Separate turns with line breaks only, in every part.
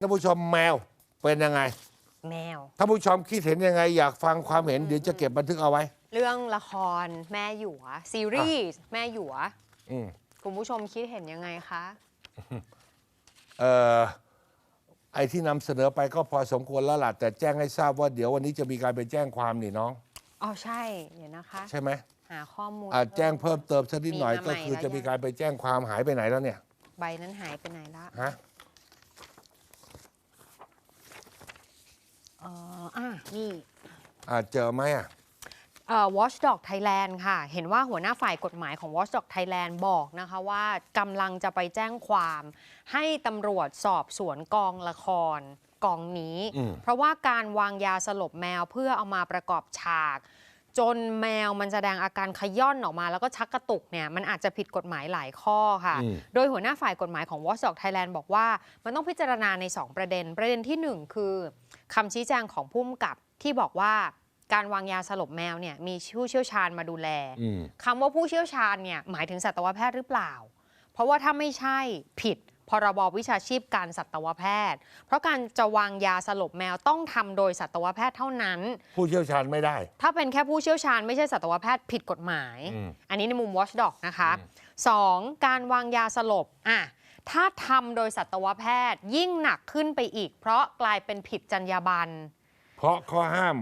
ท่านผู้ชมแมวเป็นยังไง
แมว
ท่านผู้ชมคิดเห็นยังไง อยากฟังความเห็นเดี๋ยวจะเก็บบันทึกเอาไว้
เรื่องละครแม่หยวซีรีส์แม่หยว
อืม
คุณผู้ชมคิดเห็นยังไงคะ
เอ่อไอ้ที่นำเสนอไปก็พอสมควรแล้วล่ะแต่แจ้งให้ทราบว่าเดี๋ยววันนี้จะมีการไปแจ้งความนี่น้อง
อ๋อใช่เดี๋ยวนะคะ
ใช่ไหม
หาข้อมูล
อะแจ้งเพิ่มเติมสักนิดหน่อย
มีมา
ก็คือ
ใหม่แล้ว
จะมี
ยัง
การไปแจ้งความหายไปไหนแล้วเนี่ย
ใบนั้นหายไปไหนละ
ฮะ
อออะนี่
อะเจอไหมอะ
เอ่อ Watchdog Thailand ค่ะ เห็นว่าหัวหน้าฝ่ายกฎหมายของ Watchdog Thailand บอกนะคะว่ากำลังจะไปแจ้งความ ให้ตำรวจสอบสวนกองละครกองนี้
อืม
เพราะว่าการวางยาสลบแมวเพื่อเอามาประกอบฉาก จนแมวมันแสดงอาการขย่อนออกมา แล้วก็ชักกระตุกเนี่ยมันอาจจะผิดกฎหมายหลายข้อค่ะ
อืม
โดยหัวหน้าฝ่ายกฎหมายของ Watchdog Thailand บอกว่า มันต้องพิจารณาใน 2 ประเด็น ประเด็นทีหนึ่1 คือคำชี้แจงของผู้กำกับที่บอกว่าการวางยาสลบแมวเนี่ยมีผู้เชี่ยวชาญมาดูแล
อืม
คำว่าผู้เชี่ยวชาญเนี่ยหมายถึงสัตวแพทย์หรือเปล่า เพราะว่าถ้าไม่ใช่ผิด พรบวิชาชีพการสัตวแพทย์ เพราะการจะวางยาสลบแมวต้องทำโดยสัตวแพทย์เท่านั้น
ผู้เชี่ยวชาญไม่ได้
ถ้าเป็นแค่ผู้เชี่ยวชาญไม่ใช่สัตวแพทย์ผิดกฎหมาย
อืม
อันนี้ในมุม Watchdog นะคะ
อืม
สองการวางยาสลบอะถ้าทำโดยสัตวแพทย์ยิ่งหนักขึ้นไปอีก เพราะกลายเป็นผิดจรรยาบรรณ
เพราะข้อห้าม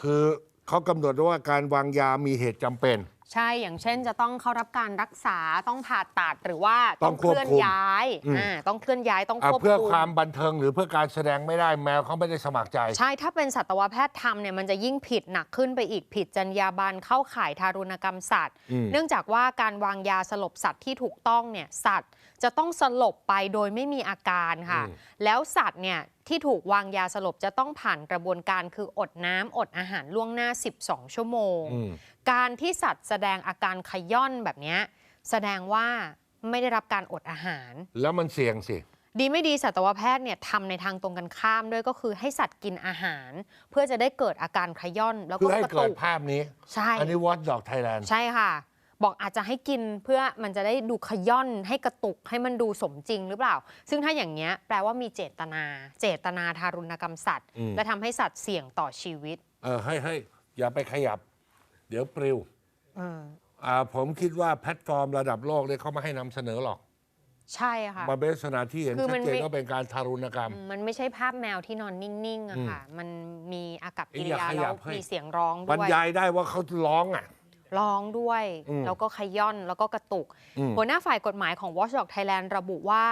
คือเขากำหนดว่าการวางยามีเหตุจำเป็น
ใช่ อย่างเช่นจะต้องเข้ารับการรักษาต้องผ่าตัดหรือว่า
ต้
ต้
อ
องง
ค
เคว
บ
ลื่อน
คุม
ย้าย
อืม
อ่าต้องเคลื่อนย้ายต้อง
อะ
ควบ
เพื่อ
คุม
ความบันเทิงหรือเพื่อการแสดงไม่ได้แมวเขาไม่ได้สมัครใจ
ใช่ถ้าเป็นสัตวแพทย์ทำเนี่ยมันจะยิ่งผิดหนักขึ้นไปอีกผิดจรรยาบรรณเข้าข่ายทารุณกรรมสัตว์
อืม
เนื่องจากว่าการวางยาสลบสัตว์ที่ถูกต้องเนี่ยสัตว์จะต้องสลบไปโดยไม่มีอาการค่ะ
อืม
แล้วสัตว์เนี่ย ที่ถูกวางยาสลบจะต้องผ่านกระบวนการคืออดน้ำอดอาหารล่วงหน้า 12 ชั่วโมง
อืม
การที่สัตว์แสดงอาการขย่อนแบบเนี้ยแสดงว่าไม่ได้รับการอดอาหาร
แล้วมันเสี่ยงสิ
ดีไม่ดีสัตวแพทย์เนี่ยทำในทางตรงกันข้ามด้วยก็คือให้สัตว์กินอาหาร เพื่อจะได้เกิดอาการขย่อนแล้ว
เพื่
ก็
อให้
กระ
เกิ
ตุ
ด
ก
ภาพนี้
ใช่
อันนี้วอตดอกไทยแลนด์
ใช่ค่ะ บอกอาจจะให้กินเพื่อมันจะได้ดูขย่อนให้กระตุกให้มันดูสมจริงหรือเปล่า ซึ่งถ้าอย่างเงี้ยแปลว่ามีเจตนา เจตนาทารุณกรรมสัตว์
อืม
และทำให้สัตว์เสี่ยงต่อชีวิต
เออให้ให้อย่าไปขยับ เดี๋ยวปลิว
เออ
อ่าผมคิดว่าแพลตฟอร์มระดับโลกเนี่ยเขาไม่ให้นำเสนอหรอก
ใช่ค่ะ
มันเป็นลักษณะที่เห็น
คือ
ชั
มั
ด
น
เจน
ไม่
ว่าเป็นการทารุณกรรม
มันไม่ใช่ภาพแมวที่นอนนิ่งๆอะค่ะ มันมีอากับกิริยา
อย่าขยั
แล้
บ
ว
ให้
มีเสียงร้อง
บร
ด้
ร
วย
ยายได้ว่าเขาร้องอะ
ร้องด้วย
อืม
แล้วก็ขย่อนแล้วก็กระตุก
อืม
หัวหน้าฝ่ายกฎหมายของ Watchdog Thailand ระบุว่า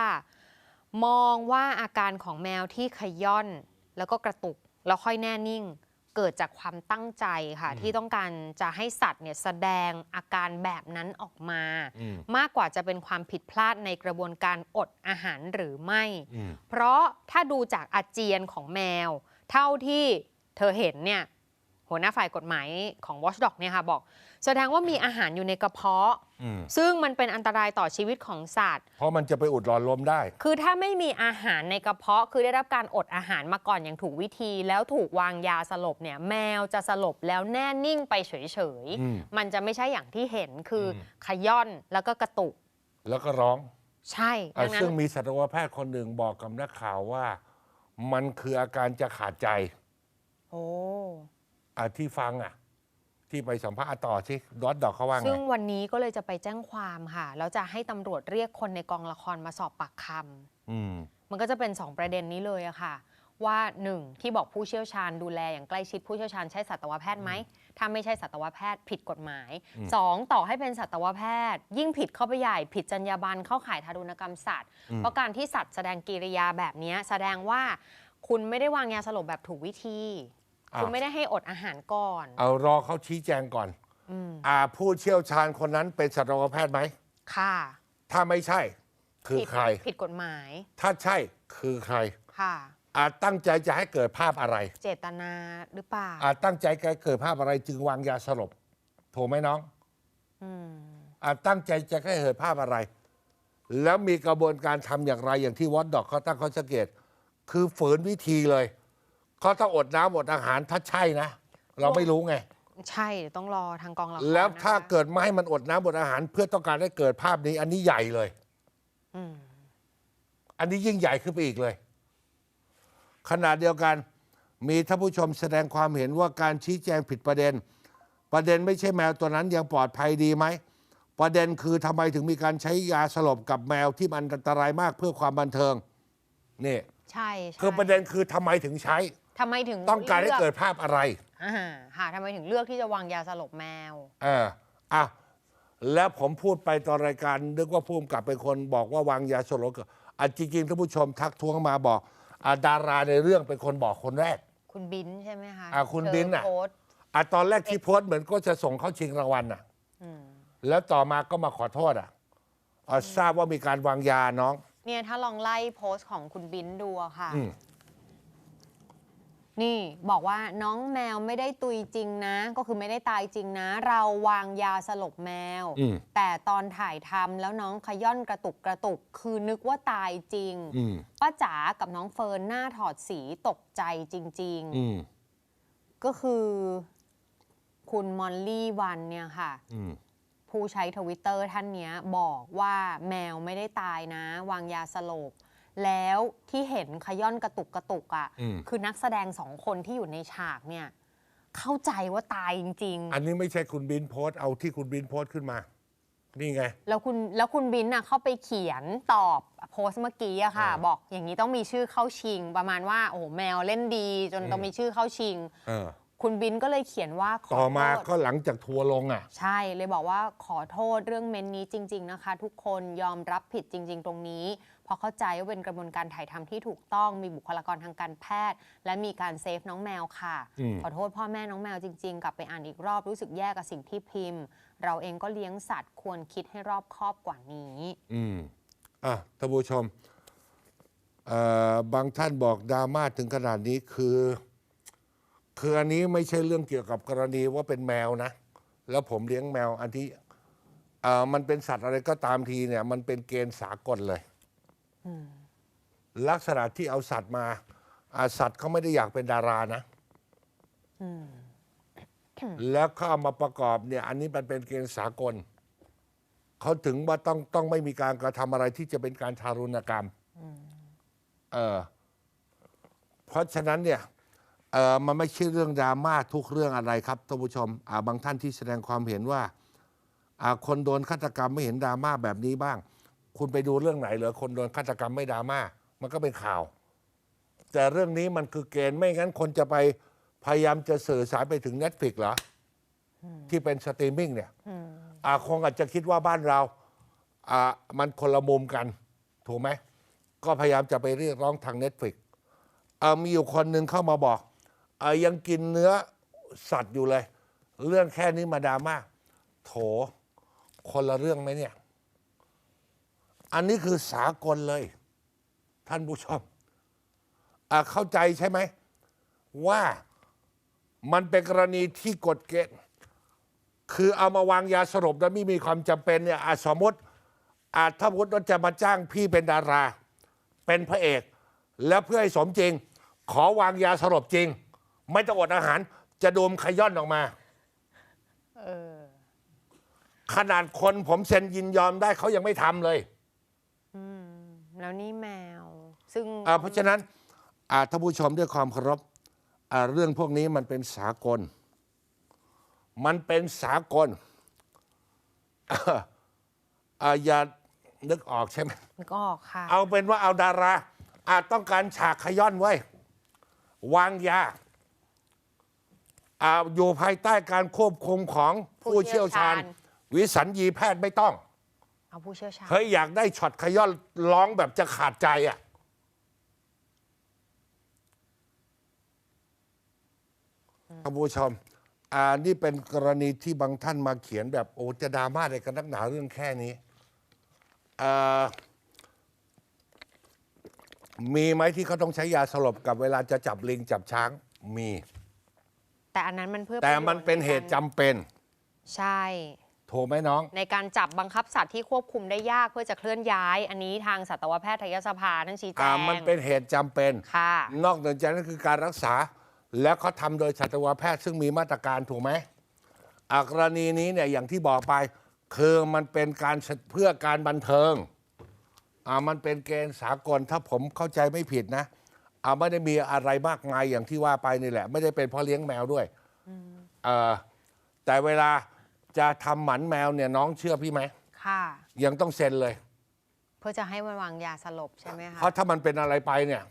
มองว่าอาการของแมวที่ขย่อน แล้วก็กระตุก แล้วค่อยแน่นิ่ง เกิดจากความตั้งใจค่ะ ที่ต้องการจะให้สัตว์เนี่ยแสดงอาการแบบนั้นออกมา
อืม
มากกว่าจะเป็นความผิดพลาดในกระบวนการอดอาหารหรือไม่
อืม
เพราะถ้าดูจากอาเจียนของแมว เท่าที่เธอเห็นเนี่ยหัวหน้าฝ่ายกฎหมายของ Watchdog เนี่ยค่ะบอก แสดงว่ามีอาหารอยู่ในกระเพาะ
อืม
ซึ่งมันเป็นอันตรายต่อชีวิตของสัตว์
เพราะมันจะไปอุดหลอดลมได้
คือถ้าไม่มีอาหารในกระเพาะ คือได้รับการอดอาหารมาก่อนอย่างถูกวิธี แล้วถูกวางยาสลบเนี่ย แมวจะสลบแล้วแน่นิ่งไปเฉย
อืม
ๆ มันจะไม่ใช่อย่างที่เห็นคืออ
ม
ขย่อนแล้วก็กระตุก
แล้วก็ร้อง
ใช่
อะ
ดังนั้น
ซึ่งมีสัตวแพทย์คนหนึ่งบอกกับนักข่าวว่า มันคืออาการจะขาดใจ
โอ้
อะที่ฟังอะ ที่ไปสัมภาษณ์ต่อสิดอทดอกเขาว่าไง
ซึ่งวันนี้ก็เลยจะไปแจ้งความค่ะแล้วจะให้ตำรวจเรียกคนในกองละครมาสอบปากคำ
อืม
มันก็จะเป็น2ประเด็นนี้เลยอะค่ะ ว่า 1. ที่บอกผู้เชี่ยวชาญดูแลอย่างใกล้ชิดผู้เชี่ยวชาญใช่สัตวแพทย์ไหมถ้าไม่ใช่สัตวแพทย์ผิดกฎหมาย
อืม
2. ต่อให้เป็นสัตวแพทย์ ยิ่งผิดเข้าไปใหญ่ผิดจรรยาบรรณเข้าข่ายทารุณกรรมสัตว์เพราะการที่สัตว์แสดงกิริยาแบบนี้แสดงว่าคุณไม่ได้วางยาสลบแบบถูกวิธี
อะ
คุณไม่ได้ให้อดอาหารก่อน
เอารอเขาชี้แจงก่อน
อืม
อ่าผู้เชี่ยวชาญคนนั้นเป็นสัตวแพทย์ไหม
ค่ะ
ถ้าไม่ใช่ คือ
ผิด
ใคร
ผิดกฎหมาย
ถ้าใช่คือใคร
ค่ะ
อาจตั้งใจจะให้เกิดภาพอะไร
เจตนาหรือเปล่า
อาจตั้งใจจะให้เกิดภาพอะไรจึงวางยาสลบถูกไหมน้อง
อืม
อาจตั้งใจจะให้เกิดภาพอะไร แล้วมีกระบวนการทำอย่างไรอย่างที่วอตดอกเขาตั้งข้อสังเกต คือฝืนวิธีเลย เขาต้องอดน้ำอดอาหารถ้าใช่นะ เราไม่รู้ไง
ใช่เดี๋ยวต้องรอทางกองละคร
แล้วถ้า
นะคะ
เกิดไม่ให้มันอดน้ำอดอาหาร เพื่อต้องการให้เกิดภาพนี้ อันนี้ใหญ่เลย
อืม
อันนี้ยิ่งใหญ่ขึ้นไปอีกเลย ขณะเดียวกัน มีท่านผู้ชมแสดงความเห็นว่าการชี้แจงผิดประเด็น ประเด็นไม่ใช่แมวตัวนั้นยังปลอดภัยดีไหม ประเด็นคือทำไมถึงมีการใช้ยาสลบกับแมวที่มันอันตรายมากเพื่อความบันเทิงนี่
ใช่ใช่
คือประเด็นคือทำไมถึงใช้
ทำไมถึง
ต้องการให้
ลื
เกิดภาพอะไร
อ่าค่ะทำไมถึงเลือกที่จะวางยาสลบแมว
เอออะแล้วผมพูดไปตอนรายการนึกว่าผู้กำกับเป็นคนบอกว่าวางยาสลบกับอะจริงๆท่านผู้ชมทักท้วงมาบอกอะดาราในเรื่องเป็นคนบอกคนแรก
คุณบินใช่ไหมคะ
อ่าคุณ
เธ
บินน่ะ
โพสต์
อะตอนแรกที่โพสต์เหมือนก็จะส่งเข้าชิงรางวัลน่ะ
อืม
แล้วต่อมาก็มาขอโทษอะอะทราบว่ามีการวางยาน้อง
เนี่ยถ้าลองไล่โพสต์ของคุณบินดูอะค่ะ
อืม
นี่บอกว่าน้องแมวไม่ได้ตุยจริงนะ ก็คือไม่ได้ตายจริงนะ เราวางยาสลบแมว
อืม
แต่ตอนถ่ายทำแล้วน้องขย่อนกระตุกกระตุก คือนึกว่าตายจริง
อืม
ป้าจ๋ากับน้องเฟิร์นหน้าถอดสีตกใจจริง
อืม
ๆ ก็คือ คุณมอลลี่วันเนี่ยค่ะ
อืม
ผู้ใช้ทวิตเตอร์ท่านเนี้ยบอกว่าแมวไม่ได้ตายนะ วางยาสลบ แล้วที่เห็นขย่อนกระตุกกระตุกอะ่ะ
อืม
คือนักแสดงสองคนที่อยู่ในฉากเนี่ย เข้าใจว่าตายจริง
อันนี้ไม่ใช่คุณบินโพสต์เอาที่คุณบินโพสต์ขึ้นมา นี่ไง
ๆ แล้วคุณแล้วคุณบินน่ะเข้าไปเขียนตอบโพสต์เมื่อกี้อะค่ะ
อ่า
บอกอย่างนี้ต้องมีชื่อเข้าชิง ประมาณว่าโอ้โหแมวเล่นดี จนต้องมีชื่อเข้าชิง
เออ
คุณบินก็เลยเขียนว่าขอ
ต่อมา
โทษ
ก็หลังจากทัวร์ลงอะ
ใช่เลยบอกว่าขอโทษเรื่องเมนนี้จริง ๆนะคะ ทุกคนยอมรับผิดจริง ๆ ตรงนี้ เพราะเข้าใจว่าเป็นกระบวนการถ่ายทำที่ถูกต้องมีบุคลากรทางการแพทย์ และมีการเซฟน้องแมวค่ะ
อืม
ขอโทษพ่อแม่น้องแมวจริง ๆ กลับไปอ่านอีกรอบรู้สึกแย่กับสิ่งที่พิมพ์ เราเองก็เลี้ยงสัตว์ควรคิดให้รอบคอบกว่านี้
อืมอะท่านผู้ชมเอ่อบางท่านบอกดราม่าถึงขนาดนี้คือ คืออันนี้ไม่ใช่เรื่องเกี่ยวกับกรณีว่าเป็นแมวนะ แล้วผมเลี้ยงแมวอันที่เอ่อมันเป็นสัตว์อะไรก็ตามทีเนี่ย มันเป็นเกณฑ์สากลเลย ลักษณะที่เอาสัตว์มาอ่าสัตว์เขาไม่ได้อยากเป็นดารานะ แล้วเขาเอามาประกอบเนี่ย อันนี้มันเป็นเกณฑ์สากล เขาถึงว่าต้องต้องไม่มีการกระทำอะไรที่จะเป็นการทารุณกรรม เออเพราะฉะนั้นเนี่ยเออมันไม่ใช่เรื่องดราม่าทุกเรื่องอะไรครับท่านผู้ชมอ่าบางท่านที่แสดงความเห็นว่าอ่าคนโดนฆาตกรรมไม่เห็นดราม่าแบบนี้บ้าง คุณไปดูเรื่องไหนเหรอคนโดนฆาตกรรมไม่ดราม่ามันก็เป็นข่าว แต่เรื่องนี้มันคือเกณฑ์ไม่งั้นคนจะไปพยายามจะสื่อสารไปถึง Netflix เหรออที่เป็นสตรีมมิ่งเนี่ยอ่าคงอาจจะคิดว่าบ้านเราอ่ามันคนละมุมกัน ถูกไหม ก็พยายามจะไปเรียกร้องทาง Netflix อ่ามีอยู่คนหนึ่งเข้ามาบอก อ่ายังกินเนื้อสัตว์อยู่เลย เรื่องแค่นี้มาดราม่าโถ คนละเรื่องไหมเนี่ย อันนี้คือสากลเลย ท่านผู้ชมอ่าเข้าใจใช่ไหม ว่ามันเป็นกรณีที่กฎเกณฑ์คือเอามาวางยาสลบแล้วไม่มีความจำเป็นเนี่ยสมมติอาจถ้าพุทธว่าจะมาจ้างพี่เป็นดารา เป็นพระเอก แล้วเพื่อให้สมจริง ขอวางยาสลบจริง ไม่ต้องอดอาหาร จะดมขย่อนออกมา
เออ
ขนาดคนผมเซ็นยินยอมได้เขายังไม่ทำเลย
อืม แล้วนี่แมว ซึ่ง
อ่าเพราะฉะนั้นอ่าท่านผู้ชมด้วยความเคารพอ่าเรื่องพวกนี้มันเป็นสากล มันเป็นสากลอ่าอย่านึกออกใช่ไหม
ก็ออกค่ะ
เอาเป็นว่าเอาดาราอาจต้องการฉากขย้อนไว้วางยา อ่าอยู่ภายใต้การควบคุมของผู้เชี่ยวชาญ วิสัญญีแพทย์ไม่ต้อง
เอาผู้เชี่ยวชาญ
เฮ้ยอยากได้ช็อตขย้อนร้องแบบจะขาดใจอะท่านผู้ชมอ่านี่เป็นกรณีที่บางท่านมาเขียนแบบโอ้จะดราม่าอะไรกันนักหนาเรื่องแค่นี้อ่ามีไหมที่เขาต้องใช้ยาสลบกับเวลาจะจับลิงจับช้างมี
แต่อันนั้นมันเพื่อ
แต่
ระโยช
มันเป็นเหตุจำเป็น
ใช่
ถูกไหมน้อง
ในการจับบังคับสัตว์ที่ควบคุมได้ยากเพื่อจะเคลื่อนย้าย อันนี้ทางสัตวแพทยสภาท่านชี้แจ
อ่างมันเป็นเหตุจำเป็น
ค่ะ
นอกเหนือจากนั้นคือการรักษา แล้วเขาทำโดยสัตวแพทย์ซึ่งมีมาตรการถูกไหมอากรณีนี้เนี่ยอย่างที่บอกไป คือมันเป็นการเพื่อการบันเทิงอ่ามันเป็นเกณฑ์สากลถ้าผมเข้าใจไม่ผิดนะ อ่าไม่ได้มีอะไรมากมายอย่างที่ว่าไปนี่แหละ ไม่ได้เป็นเพ่อเลี้ยงแมวด้วยเออแต่เวลาจะทำหมันแมวเนี่ยน้องเชื่อพี่ไหม
ค่ะ
ยังต้องเซ็นเลย
เพื่อจะให้มันวางยาสลบใช่ไหมคะ
เพราะถ้ามันเป็นอะไรไปเนี่ย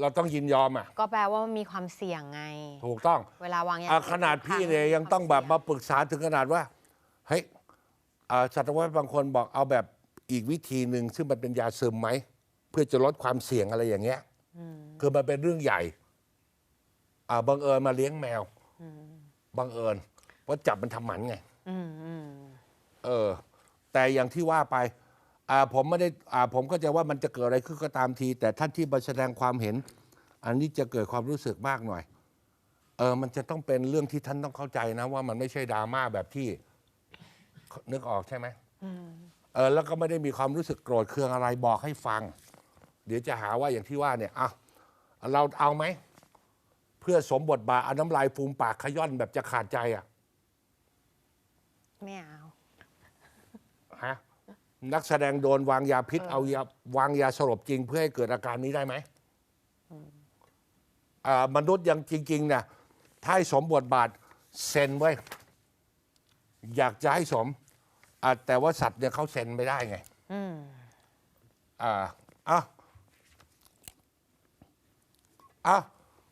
เราต้องยินยอมอะ
ก็แปลว่ามันมีความเสี่ยงไง
ถูกต้อง
เวลาวางยา
อะ
สลบ
ขนาดพี่เนี่ยยังต้องแบบมาปรึกษาถึงขนาดว่า เฮ้ยอ่าสัตวแพทย์บางคนบอกเอาแบบอีกวิธีหนึ่งซึ่งมันเป็นยาซึมไหม เพื่อจะลดความเสี่ยงอะไรอย่างเงี้ย คือมันเป็นเรื่องใหญ่ อ่าบังเอิญมาเลี้ยงแมวบังเอิญว่าจับมันทำหมันไง
อืมอืม
เออ แต่อย่างที่ว่าไป อ่า ผมไม่ได้ อ่า ผมก็จะว่ามันจะเกิดอะไรขึ้นก็ตามที แต่ท่านที่มาแสดงความเห็น อันนี้จะเกิดความรู้สึกมากหน่อย เออ มันจะต้องเป็นเรื่องที่ท่านต้องเข้าใจนะว่ามันไม่ใช่ดราม่าแบบที่ นึกออกใช่ไหมเออ แล้วก็ไม่ได้มีความรู้สึกโกรธเคืองอะไรบอกให้ฟัง เดี๋ยวจะหาว่าอย่างที่ว่าเนี่ยอะเราเอาไหม เพื่อสมบทบาทเอาน้ำลายฟูมปากขย้อนแบบจะขาดใจอะ
ไม่เอา
ฮะนักแสดงโดนวางยาพิษเอายาวางยาสลบจริง เพื่อให้เกิดอาการนี้ได้ไหมอ่ามนุษย์ยังจริงๆเนี่ยถ้าให้สมบทบาทเซ็นไว้ยอยากจะให้สมอ่าแต่ว่าสัตว์เนี่ยเขาเซ็นไม่ได้ไง
อืม
อ่าอะ อะ